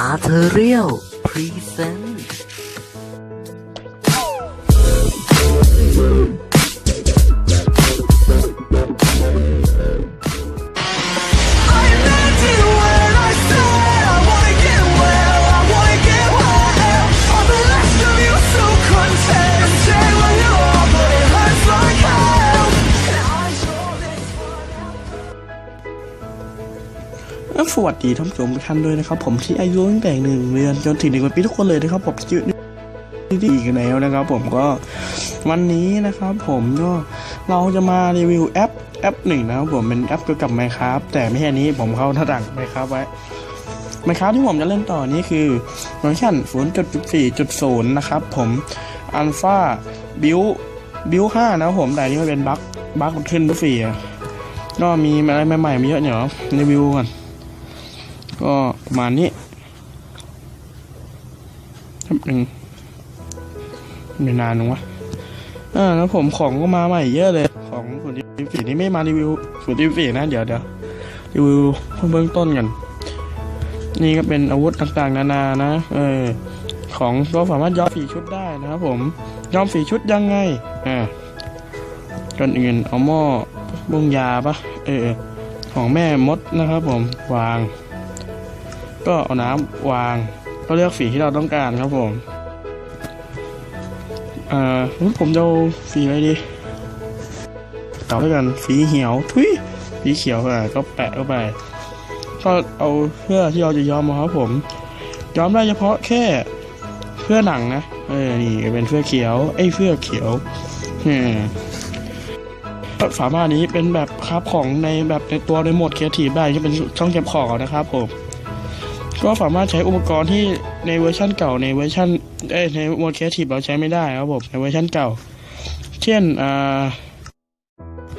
Arterial Present และสวัสดีท่านผู้ชมทุกท่านด้วยนะครับ ผมที่อายุตั้งแต่หนึ่งเดือนจนถึงหนึ่งปีทุกคนเลยนะครับผมชื่อดีกันแล้วนะครับ ผมก็วันนี้นะครับ ผมก็เราจะมารีวิวแอปแอปหนึ่งนะครับผมเป็นแอปเกี่ยวกับ Minecraft แต่ไม่ใช่นี้ผมเข้าหน้าต่าง Minecraft ไว้ Minecraft ที่ผมจะเล่นต่อนี้คือเวอร์ชัน0.14.0 นะครับผมอัลฟาบิวบิว5นะครับผมแต่นี่มันเป็นบั๊กบั๊กขึ้นทุกฟีอะก็มีอะไรใหม่ๆมาเยอะเดี๋ยวรีวิวก่อน ก็ประมาณนี้แป๊บหนึ่งไม่นานนึงวะอ่าแล้วผมของก็มาใหม่เยอะเลย ของส่วนที่ฝีนี่ไม่มารีวิวส่วนที่ฝีนะ เดี๋ยวเดี๋ยวรีวิวเบื้องต้นกัน นี่ก็เป็นอาวุธต่างๆ นานานะ เออ ของก็สามารถย้อมสีชุดได้นะครับผมย้อมสีชุดยังไงอ่าก่อนอื่นเอาหม้อบุ้งยาปะเออ ของแม่มดนะครับผมวาง ก็เอาน้ำวางก็เลือกสีที่เราต้องการครับผมเอ่อผมจะสีอะไรดีต่อด้วยกันสีเขียวทุยสีเขียวอะก็แปะเข้าไปก็เอาเสื้อที่เราจะย้อมมาครับผมย้อมได้เฉพาะแค่เสื้อหนังนะเออนี่เป็นเสื้อเขียวไอ้เสื้อเขียวอืมก็สามารถนี้เป็นแบบคราฟของในแบบในตัวในโหมดครีเอทีฟได้ที่เป็นช่องเก็บของนะครับผม ก็สามารถใช้อุปกรณ์ที่ในเวอร์ชันเก่าในเวอร์ชันเอ้ในโมดครีเอทีฟเราใช้ไม่ได้ครับผมในเวอร์ชันเก่า เช่นอ่า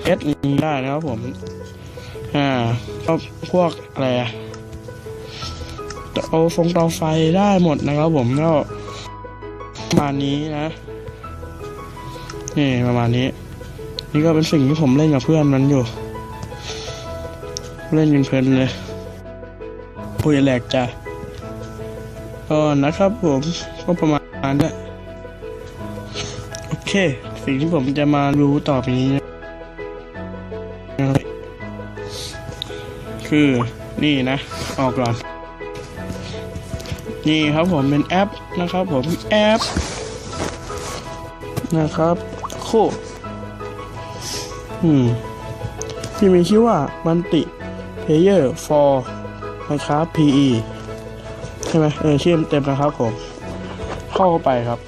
เอสได้นะครับผมอ่าก็พวกอะไรอะเอาฟงเตาไฟได้หมดนะครับผมก็ประมาณนี้นะนี่ประมาณนี้ นี่ก็เป็นสิ่งที่ผมเล่นกับเพื่อนมันอยู่ เล่นกันเพลินเลย ปุยแหลกจ้ะก็นะครับผมก็ประมาณนั้นโอเค สิ่งที่ผมจะมารู้ต่อไปนี้นะคือนี่นะ ออกก่อน นี่ครับผมเป็นแอปนะครับผมแอป นะครับโคอืมที่มีชื่อว่ามันติ Player for Minecraft PE ใช่ไหมเออชื่อเต็มนะครับผม เข้าไปครับ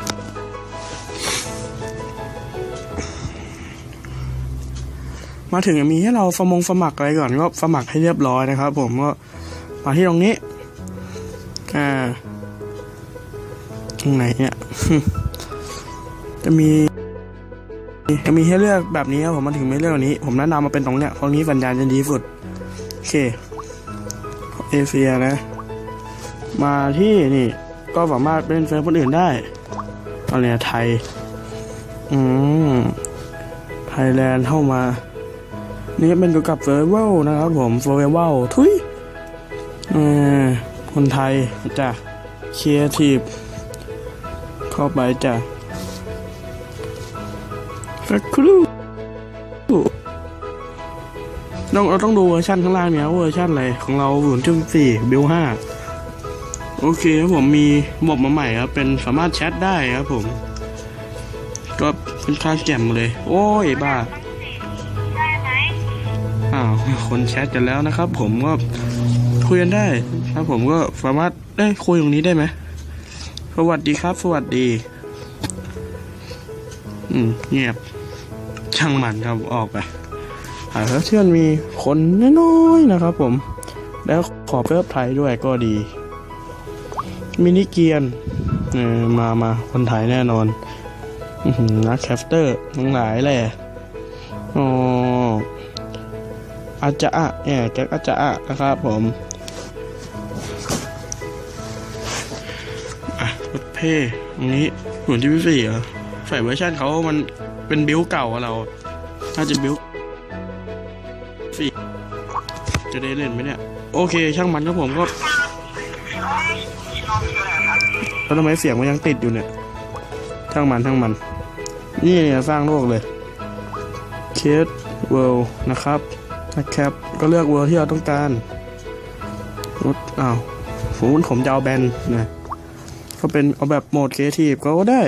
มาถึงมีให้เราสมงสมัครอะไรก่อนก็สมัครให้เรียบร้อยนะครับ ผมก็มาที่ตรงนี้อ่าตรงไหนเนี่ยจะมีจะมีให้เลือกแบบนี้ครับผมมาถึงไม่เลือกแบบนี้ ผมแนะนำมาเป็นตรงเนี้ยตรงนี้สัญญาณจะดีสุด โอเค เอเชียนะ มาที่นี่ก็สามารถเป็นเซิร์ฟคนอื่นได้อะไรไทย อืมไทยแลนด์เข้ามา นี่เป็นเกี่ยวกับเซิร์ฟเวลนะครับผมเซิร์ฟเวลทุยเออคนไทยจ้ะเคียร์ทีฟเข้าไปจ้ะสักครู่ ต้องเราต้องดูเวอร์ชันข้างล่างเนี่ยเวอร์ชันอะไรของเราศูนย์จุดสี่บิลห้าโอเคครับผมมีระบบมาใหม่ครับ เป็นสามารถแชทได้ครับผม ก็เป็นค่าแจ่มเลย โอ้ยบ้าอ้าวคนแชทกันแล้วนะครับ ผมก็คุยกันได้ครับผมก็สามารถได้คุยตรงนี้ได้ไหมสวัสดีครับ สวัสดี อืมเงียบช่างมันครับออกไป หากเชื่อนมีคนน้อยๆนะครับผม แล้วขอเพิ่มไทยด้วยก็ดี มินิเกียนเออมามาคนไทยแน่นอนนักแคฟเตอร์ทั้งหลายแหละอ๋ออาจจะอะเนี่ยแจ็คอาจจะอะนะครับผมอะรถเพ่ตรงนี้หมุนที่พี่สี่เหรอใส่เวอร์ชันเขามันเป็นบิวเก่าเราน่าจะบิว จะได้เล่นไหมเนี่ย โอเค ช่างมันครับผมก็แล้วทำไมเสียงมันยังติดอยู่เนี่ยช่างมันช่างมัน นี่เนี่ยสร้างโลกเลยเคสเวิลด์นะครับนะครับ ก็เลือกเวิลด์ที่เราต้องการรุดอ้าวผมผมจะเอาแบนนะก็เป็นเอาแบบโหมดครีเอทีฟก็ได้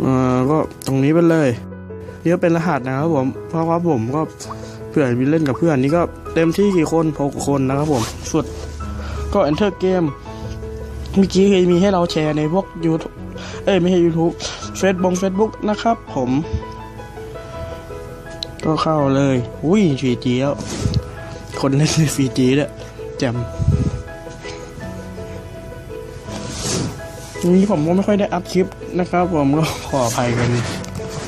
เอ่อก็ตรงนี้ไปเลย นี่ก็เป็นรหัสนะครับผม เพราะว่าผมก็เพื่อนมีเล่นกับเพื่อนนี่ก็เต็มที่กี่คนหกคนนะครับผมสุดก็ enter เกมเมื่อกี้เคยมีให้เราแชร์ในพวก YouTube เอ้ยไม่ใช่ YouTube Facebook Facebook นะครับผม ก็เข้าเลย อุ้ย 4G แล้ว คนเล่นใน 4G เนี่ยจ่มนี้ผมก็ไม่ค่อยได้อัพคลิปนะครับ ผมก็ขออภัยกัน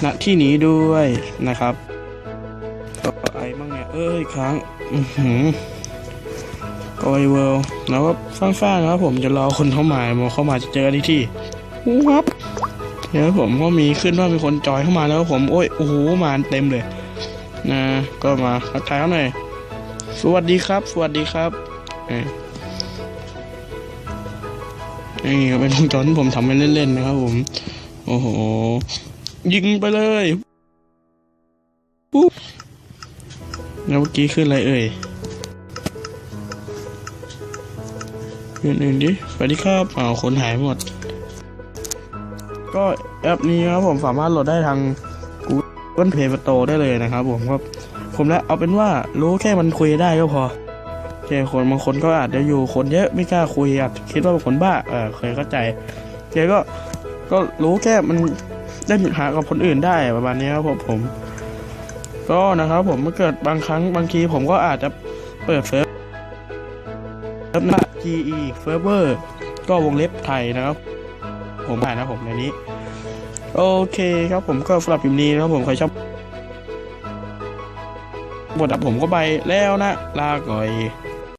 ณที่นี้ด้วยนะครับก็ไอ้มั่งเนี่ย เอ้ยค้าง อือหือก็ไอเวิลแล้วก็ฟ้างๆนะครับผมจะรอคนเข้ามามาเข้ามาจะเจอกันที่ที่วับเดี๋ยวผมก็มีขึ้นว่ามีคนจอยเข้ามาแล้วผมโอ้ยโอ้โหมาเต็มเลยนะก็มาทักทายเขาหน่อยสวัสดีครับ สวัสดีครับนี่เป็นวงจรที่ผมทำไปเล่นๆนะครับผม โอ้โห ยิงไปเลยปุ๊บแล้วเมื่อกี้ขึ้นอะไรเอ่ยขึ้นอื่นดิสวัสดีครับอ้าวคนหายหมด ก็แอปนี้ครับผมสามารถโหลดได้ทาง Google Play Store ได้เลยนะครับผมก็ผมแล้วเอาเป็นว่ารู้แค่มันคุยได้ก็พอแค่คนบางคนก็อาจจะอยู่คนเยอะไม่กล้าคุยอาจคิดว่าเป็นคนบ้าเออเคยเข้าใจแกก็ก็รู้แค่มัน ได้หากับคนอื่นได้ประมาณนี้ครับผมผม ก็นะครับ ผมเมื่อเกิดบางครั้งบางทีผมก็อาจจะเปิดเซิร์ฟเซิร์ฟหน้า GE Server ก็วงเล็บไทยนะครับ ผมอ่านนะผมในนี้ โอเคครับผมก็สำหรับคลิปนี้นะครับผมใครชอบบทอับผมก็ไปแล้วนะ ลาก่อย